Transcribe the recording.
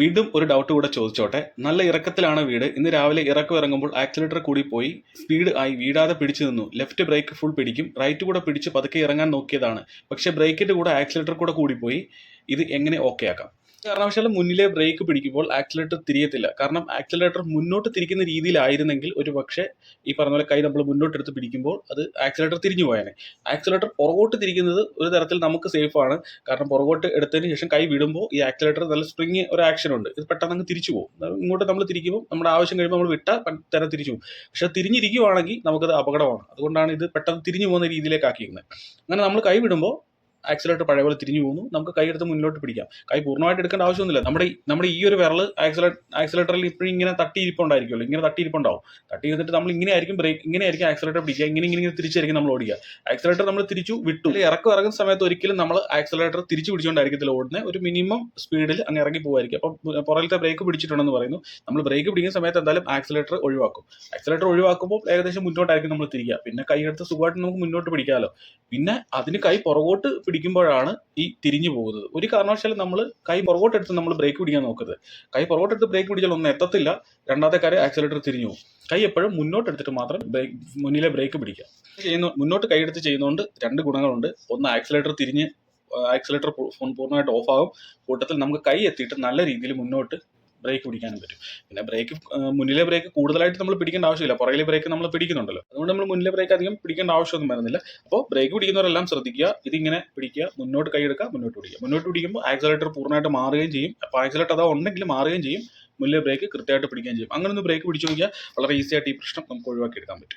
വീണ്ടും ഒരു ഡൗട്ട് കൂടെ ചോദിച്ചോട്ടെ. നല്ല ഇറക്കത്തിലാണ് വീട്. ഇന്ന് രാവിലെ ഇറക്കം ഇറങ്ങുമ്പോൾ ആക്സിലേറ്റർ കൂടി പോയി. സ്പീഡ് ആയി വീടാതെ പിടിച്ചു നിന്നു. ലെഫ്റ്റ് ബ്രേക്ക് ഫുൾ പിടിക്കും. റൈറ്റ് കൂടെ പിടിച്ച് പതുക്കെ ഇറങ്ങാൻ നോക്കിയതാണ്. പക്ഷേ ബ്രേക്കിന്റെ കൂടെ ആക്സിലേറ്റർ കൂടെ കൂടിപ്പോയി ഇത് എങ്ങനെ ഓക്കെ ആക്കാം? കാരണവശാലും മുന്നിലെ ബ്രേക്ക് പിടിക്കുമ്പോൾ ആക്സിലേറ്റർ തിരിയത്തില്ല. കാരണം ആക്സിലേറ്റർ മുന്നോട്ട് തിരിക്കുന്ന രീതിയിലായിരുന്നെങ്കിൽ ഒരു പക്ഷേ ഈ പറഞ്ഞ പോലെ കൈ നമ്മൾ മുന്നോട്ട് മുന്നോട്ടെടുത്ത് പിടിക്കുമ്പോൾ അത് ആക്സിലേറ്റർ തിരിഞ്ഞു പോയേനെ. ആക്സിലേറ്റർ പുറകോട്ട് തിരിക്കുന്നത് ഒരു തരത്തിൽ നമുക്ക് സേഫ് ആണ്. കാരണം പുറകോട്ട് എടുത്തതിന് ശേഷം കൈ വിടുമ്പോൾ ഈ ആക്സിലേറ്റർ നല്ല സ്പ്രിങ് ഒരു ആക്ഷൻ ഉണ്ട്. ഇത് പെട്ടെന്ന് അങ്ങ് തിരിച്ചു പോകും. ഇങ്ങോട്ട് നമ്മൾ തിരിക്കുമ്പോൾ നമ്മുടെ ആവശ്യം കഴിയുമ്പോൾ നമ്മൾ വിട്ടാൽ തന്നെ തിരിച്ചു പോകും. പക്ഷെ തിരിഞ്ഞിരിക്കുവാണെങ്കിൽ നമുക്കത് അപകടമാണ്. അതുകൊണ്ടാണ് ഇത് പെട്ടെന്ന് തിരിഞ്ഞു പോകുന്ന രീതിയിലേക്ക് ആക്കിയിരിക്കുന്നത്. അങ്ങനെ നമ്മൾ കൈ വിടുമ്പോൾ ആക്സിലേറ്റർ പഴയ പോലെ തിരിഞ്ഞു പോകുന്നു. നമുക്ക് കൈ എടുത്ത് മുന്നോട്ട് പിടിക്കാം. കൈ പൂർണമായിട്ട് എടുക്കേണ്ട ആവശ്യമൊന്നുമില്ല. നമ്മുടെ നമ്മുടെ ഈ ഒരു വിരൽ ആക്സിലേ ആക്സിലേറ്ററിൽ ഇപ്പോഴും ഇങ്ങനെ തട്ടിയിരിപ്പുണ്ടായിരിക്കുമല്ലോ. ഇങ്ങനെ തട്ടിയിരിപ്പുണ്ടാവും. തട്ടി ഇരുന്നിട്ട് നമ്മൾ ഇങ്ങനെ ആയിരിക്കും ബ്രേക്ക് ഇങ്ങനെ ആയിരിക്കും ആക്സിലേറ്റർ പിടിക്കുക. ഇങ്ങനെ ഇങ്ങനെ ഇങ്ങനെ തിരിച്ചായിരിക്കും നമ്മൾ ഓടിക്കുക. ആക്സിലേറ്റർ നമ്മൾ തിരിച്ചു വിട്ടു. ഇറക്കം ഇറങ്ങുന്ന സമയത്ത് ഒരിക്കലും നമ്മൾ ആക്സിലേറ്റർ തിരിച്ചു പിടിച്ചുകൊണ്ടായിരിക്കത്തില്ല ഓടുന്നത്. ഒരു മിനിമം സ്പീഡിൽ അങ്ങ് ഇറങ്ങി പോകുമായിരിക്കും അപ്പോൾ പുറകിലത്തെ ബ്രേക്ക് പിടിച്ചിട്ടുണ്ടെന്ന് പറയുന്നു. നമ്മൾ ബ്രേക്ക് പിടിക്കുന്ന സമയത്ത് എന്തായാലും ആക്സിലേറ്റർ ഒഴിവാക്കും. ആക്സിലേറ്റർ ഒഴിവാക്കുമ്പോൾ ഏകദേശം മുന്നോട്ടായിരിക്കും നമ്മൾ തിരിക്കുക. പിന്നെ കൈ എടുത്ത് സുഖമായിട്ട് നമുക്ക് മുന്നോട്ട് പിടിക്കാമല്ലോ. പിന്നെ അതിന് കൈ പുറകോട്ട് പിടിക്കുമ്പോഴാണ് ഈ തിരിഞ്ഞു പോകുന്നത്. ഒരു കാരണവശാലും നമ്മൾ കൈ പുറകോട്ട് എടുത്ത് നമ്മൾ ബ്രേക്ക് പിടിക്കാൻ നോക്കരുത്. കൈ പുറകോട്ട് എടുത്ത് ബ്രേക്ക് പിടിച്ചാൽ ഒന്നും എത്തത്തില്ല. രണ്ടാമത്തെ കാര്യം ആക്സിലേറ്റർ തിരിഞ്ഞു പോകും. കൈ എപ്പോഴും മുന്നോട്ട് എടുത്തിട്ട് മാത്രം ബ്രേക്ക് മുന്നിലെ ബ്രേക്ക് പിടിക്കാം ചെയ്യുന്നു മുന്നോട്ട് കൈ എടുത്ത് ചെയ്യുന്നതുകൊണ്ട് രണ്ട് ഗുണങ്ങളുണ്ട്. ഒന്ന് ആക്സിലേറ്റർ തിരിഞ്ഞ് ആക്സിലേറ്റർ ഫോൺ പൂർണമായിട്ട് ഓഫ് ആകും. കൂട്ടത്തിൽ നമുക്ക് കൈ എത്തിയിട്ട് നല്ല രീതിയിൽ മുന്നോട്ട് ബ്രേക്ക് പിടിക്കാനും പറ്റും. പിന്നെ ബ്രേക്ക് മുന്നിലെ ബ്രേക്ക് കൂടുതലായിട്ട് നമ്മൾ പിടിക്കേണ്ട ആവശ്യമില്ല. പുറകിലെ ബ്രേക്ക് നമ്മൾ പിടിക്കുന്നുണ്ടല്ലോ. അതുകൊണ്ട് നമ്മൾ മുന്നിലെ ബ്രേക്ക് അധികം പിടിക്കേണ്ട ആവശ്യമൊന്നും വരുന്നില്ല. അപ്പോൾ ബ്രേക്ക് പിടിക്കുന്നവരെല്ലാം ശ്രദ്ധിക്കുക. ഇതിങ്ങനെ പിടിക്കുക. മുന്നോട്ട് കൈ എടുക്കുക. മുന്നോട്ട് പിടിക്കുക. മുന്നോട്ട് പിടിക്കുമ്പോൾ ആക്സിലേറ്റർ പൂർണമായിട്ട് മാറുകയും ചെയ്യും. അപ്പോൾ ആക്സിലേറ്റർ അതാ ഉണ്ടെങ്കിൽ മാറുകയും ചെയ്യും. മുന്നിലെ ബ്രേക്ക് കൃത്യമായിട്ട് പിടിക്കുകയും ചെയ്യും. അങ്ങനെ ഒന്ന് ബ്രേക്ക് പിടിച്ചു നോക്കിയാൽ വളരെ ഈസി ആയിട്ട് ഈ പ്രശ്നം നമുക്ക് ഒഴിവാക്കി എടുക്കാൻ പറ്റും.